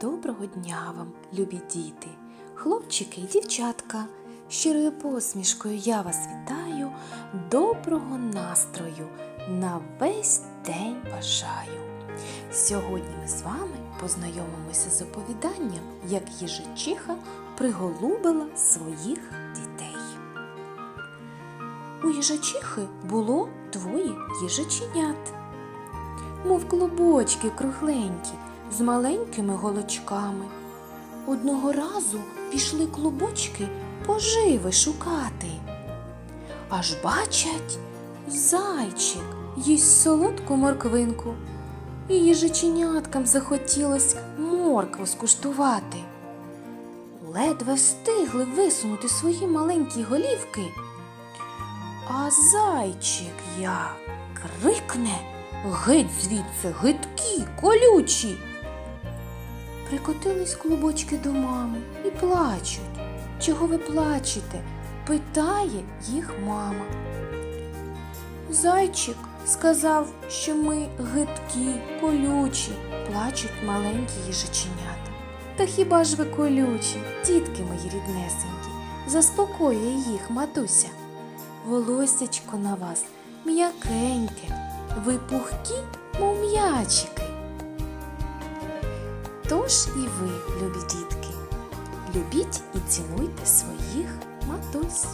Доброго дня вам, любі діти, хлопчики і дівчатка. Щирою посмішкою я вас вітаю, доброго настрою на весь день бажаю. Сьогодні ми з вами познайомимося з оповіданням, як їжачиха приголубила своїх дітей. У їжачихи було двоє їжаченят, мов клубочки кругленькі з маленькими голочками. Одного разу пішли клубочки поживи шукати. Аж бачать, зайчик їсть солодку морквинку. І їжаченяткам захотілось моркву скуштувати. Ледве встигли висунути свої маленькі голівки. А зайчик як крикне геть звідси гидкі, колючі. Прикотились клубочки до мами і плачуть. Чого ви плачете? питає їх мама. Зайчик сказав, що ми гидкі, колючі, плачуть маленькі їжаченята. Та хіба ж ви колючі, дітки мої ріднесенькі, заспокоює їх матуся. Волосячко на вас м'якеньке, ви пухкі, мов м'ячики. Тож і ви, любі дітки, любіть і цінуйте своїх матусь.